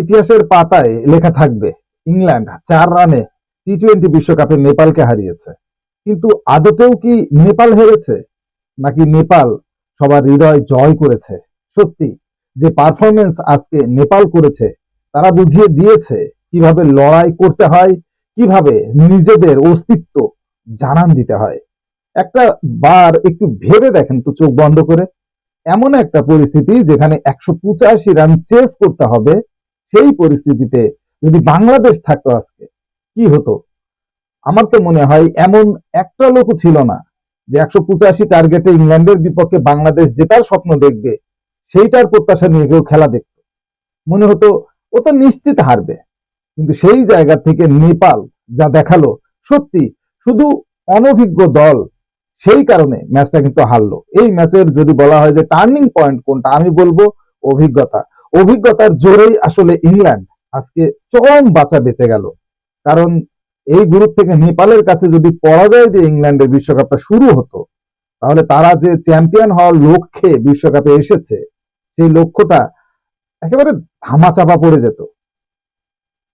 ইতিহাসের পাতায় লেখা থাকবে, ইংল্যান্ড চার রানে টি টোয়েন্টি বিশ্বকাপে নেপালকে হারিয়েছে। কিন্তু আদতেও কি নেপাল হেরেছে? নাকি নেপাল সবার হৃদয় জয় করেছে? সত্যি, যে পারফরমেন্স আজকে নেপাল করেছে, তারা বুঝিয়ে দিয়েছে কীভাবে লড়াই করতে হয়, কীভাবে নিজেদের অস্তিত্ব জানান দিতে হয়। একটা বার একটু ভেবে দেখেন তো চোখ বন্ধ করে। এমন একটা পরিস্থিতি যেখানে একশো পঁচাশি রান চেস করতে হবে সেই পরিস্থিতিতে যদি বাংলাদেশ থাকতো আজকে, কি হতো? আমার তো মনে হয় এমন একটা লোকও ছিল না যে একশো পঁচাশি টার্গেটে ইংল্যান্ডের বিপক্ষে বাংলাদেশ জেতার স্বপ্ন দেখবে, সেইটার প্রত্যাশা নিয়ে কেউ খেলা দেখতো। মনে হতো ও তো নিশ্চিত হারবে। কিন্তু সেই জায়গা থেকে নেপাল যা দেখাল, সত্যি শুধু অনভিজ্ঞ দল, সেই কারণে ম্যাচটা কিন্তু হারলো। এই ম্যাচের যদি বলা হয় যে টার্নিং পয়েন্ট কোনটা, আমি বলব অভিজ্ঞতা। অভিজ্ঞতার জোরেই আসলে ইংল্যান্ড আজকে চরম বাঁচা বেঁচে গেল। কারণ এই গ্রুপ থেকে নেপালের কাছে যদি পরাজয় দিয়ে ইংল্যান্ডের বিশ্বকাপটা শুরু হতো, তাহলে তারা যে চ্যাম্পিয়ন হওয়ার লক্ষ্যে বিশ্বকাপে এসেছে, সেই লক্ষ্যটা একেবারে ধামাচাপা পড়ে যেত।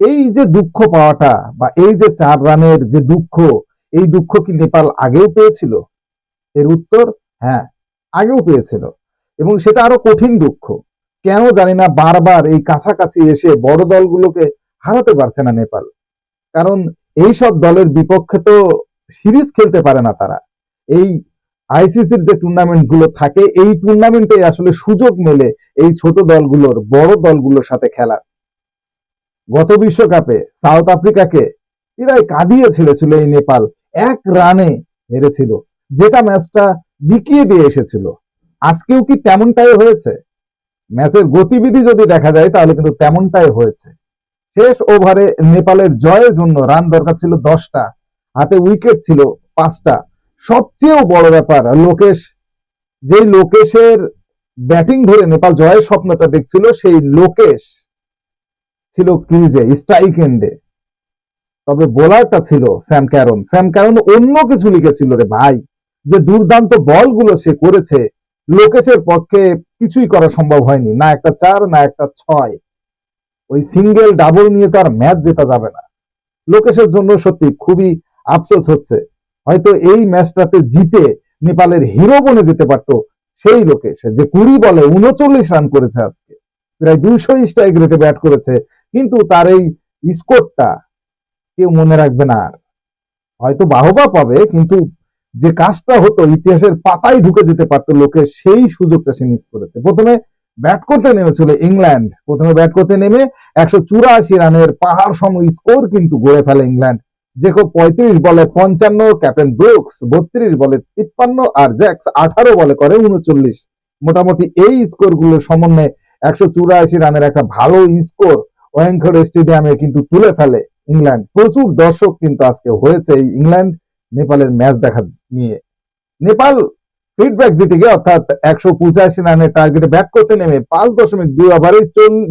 এই যে দুঃখ পাওয়াটা বা এই যে চার রানের যে দুঃখ, এই দুঃখ কি নেপাল আগেও পেয়েছিল? এর উত্তর হ্যাঁ আগেও পেয়েছিল। এবং সেটা আরও কঠিন দুঃখ। কেন জানি না বারবার এই কাছাকাছি এসে বড় দলগুলোকে হারাতে পারছে না নেপাল। কারণ এই সব দলের বিপক্ষে তো সিরিজ খেলতে পারে না তারা। এই আইসিসির যে টুর্নামেন্টগুলো থাকে, এই টুর্নামেন্টে আসলে সুযোগ মেলে এই ছোট দলগুলোর, বড় দলগুলোর সাথে খেলার। গত বিশ্বকাপে সাউথ আফ্রিকাকে প্রায় কাঁদিয়ে ছেড়েছিল এই নেপাল, এক রানে হেরেছিল যেটা ম্যাচটা বিকিয়ে দিয়ে এসেছিল। আজকেও কি তেমনটাই হয়েছে? ম্যাচের গতিবিধি যদি দেখা যায়, তাহলে কিন্তু তেমনটাই হয়েছে। শেষ ওভারে নেপালের জয়ের জন্য রান দরকার ছিল দশটা, হাতে উইকেট ছিল পাঁচটা। সবচেয়েও বড় ব্যাপার, লোকেশ, যেই লোকেশের ব্যাটিং ধরে নেপাল জয়ের স্বপ্নটা দেখছিল, সেই লোকেশ ছিল ক্রিজে, স্ট্রাইক এন্ডে। তবে বোলারটা ছিল স্যাম ক্যারন। স্যাম ক্যারন অন্য কিছু লিখেছিল রে ভাই, যে দুর্দান্ত বলগুলো সে করেছে। লোকেশের পক্ষে কিছুই করা সম্ভব হয়নি। না একটা চার, না একটা ছয়। ওই সিঙ্গেল ডাবল নিয়ে তো আর ম্যাচ জেতা যাবে না। লোকেশের জন্য সত্যি খুবই আফসোস হচ্ছে। হয়তো এই ম্যাচটাতে জিতে নেপালের হিরো বনে যেতে পারতো সেই লোকেশ। যে কুড়ি বলে উনচল্লিশ রান করেছে আজকে। প্রায় দুইশো স্ট্রাইক রেটে ব্যাট করেছে। কিন্তু তার এই স্কোরটা কেউ মনে রাখবে না আর। হয়তো বাহবা পাবে, কিন্তু যে কাজটা হতো, ইতিহাসের পাতায় ঢুকে যেতে পারতো লোকে, সেই সুযোগটা সে মিস করেছে। প্রথমে ব্যাট করতে নেমেছিল ইংল্যান্ড। প্রথমে ব্যাট করতে নেমে একশো চুরাশি রানের পাহাড় সম স্কোর কিন্তু গড়ে ফেলে ইংল্যান্ড। যে পঁয়ত্রিশ বলে পঞ্চান্ন, ক্যাপ্টেন ব্রুকস বত্রিশ বলে তিপ্পান্ন, আর জ্যাক্স আঠারো বলে করে উনচল্লিশ। মোটামুটি এই স্কোরগুলো সমন্বয়ে একশো চুরাশি রানের একটা ভালো স্কোর ওয়েঙ্কর স্টেডিয়ামে কিন্তু তুলে ফেলে ইংল্যান্ড। প্রচুর দর্শক কিন্তু আজকে হয়েছে এই ইংল্যান্ড। নেপালের ম্যাচ দেখা নিয়ে। নেপাল ফিডব্যাক দিতে গিয়ে অর্থাৎ একশো পঁচাশি রানের টার্গেটে ব্যাট করতে নেমে পাঁচ দশমিক দুই ওভারে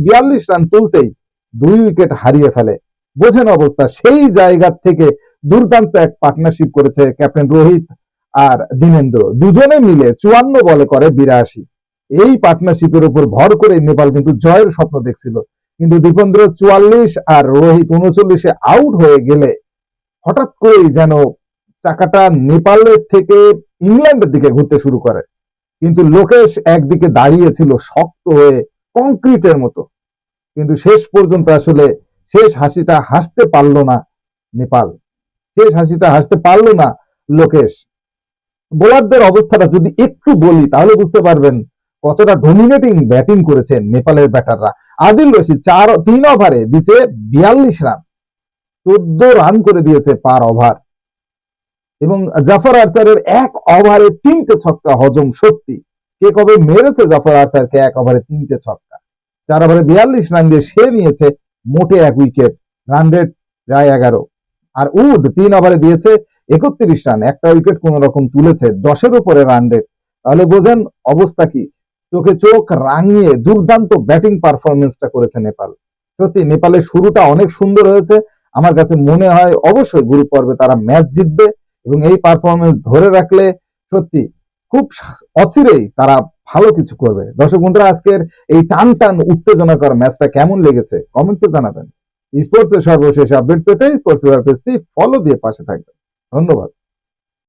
বিয়াল্লিশ রান তুলতেই দুই উইকেট হারিয়ে ফেলে। বোঝেন অবস্থা, সেই জায়গা থেকে দুর্দান্ত এক পার্টনারশিপ করেছে ক্যাপ্টেন রোহিত আর দীনেন্দ্র। দুজনে মিলে চুয়ান্ন বলে করে বিরাশি। এই পার্টনারশিপের উপর ভর করে নেপাল কিন্তু জয়ের স্বপ্ন দেখছিল। কিন্তু দীপেন্দ্র চুয়াল্লিশ আর রোহিত উনচল্লিশে আউট হয়ে গেলে হঠাৎ করেই যেন চাকাটা নেপালের থেকে ইংল্যান্ডের দিকে ঘুরতে শুরু করে। কিন্তু লোকেশ একদিকে দাঁড়িয়েছিল শক্ত হয়ে কংক্রিটের মতো। কিন্তু শেষ পর্যন্ত আসলে শেষ হাসিটা হাসতে পারল না নেপাল। শেষ হাসিটা হাসতে পারল না লোকেশ। বোলারদের অবস্থাটা যদি একটু বলি, তাহলে বুঝতে পারবেন কতটা ডমিনেটিং ব্যাটিং করেছেন নেপালের ব্যাটাররা। আদিল রশিদ চার, তিন ওভারে দিছে বিয়াল্লিশ রান। চোদ্দ রান করে দিয়েছে পার ওভার এবং জাফর আর্চারের এক ওভারে তিনটে ছক্কা হজম সত্যি। কে কবে মেরেছে জাফর আর্চারকে এক ওভারে তিনটে ছক্কা? চার ওভারে বিয়াল্লিশ রান দিয়ে সে নিয়েছে মোটে এক উইকেট, রান রেট প্রায় এগারো। আর উড তিন ওভারে দিয়েছে একত্রিশ রান, একটা উইকেট কোন রকম তুলেছে দশের উপরে রান রেট। তাহলে বোঝেন অবস্থা কি? চোখে চোখ রাঙিয়ে দুর্দান্ত ব্যাটিং পারফরমেন্সটা করেছে নেপাল। সত্যি, নেপালের শুরুটা অনেক সুন্দর হয়েছে। আমার কাছে মনে হয় অবশ্যই গ্রুপ পর্বে তারা ম্যাচ জিতবে। এবং এই পারফরমেন্স ধরে রাখলে সত্যি খুব অচিরেই তারা ভালো কিছু করবে। দর্শক বন্ধুরা, আজকের এই টান টান উত্তেজনাকর ম্যাচটা কেমন লেগেছে কমেন্টসে জানাবেন। স্পোর্টস এর সর্বশেষ আপডেট পেতে স্পোর্টস পেজটি ফলো দিয়ে পাশে থাকবেন। ধন্যবাদ।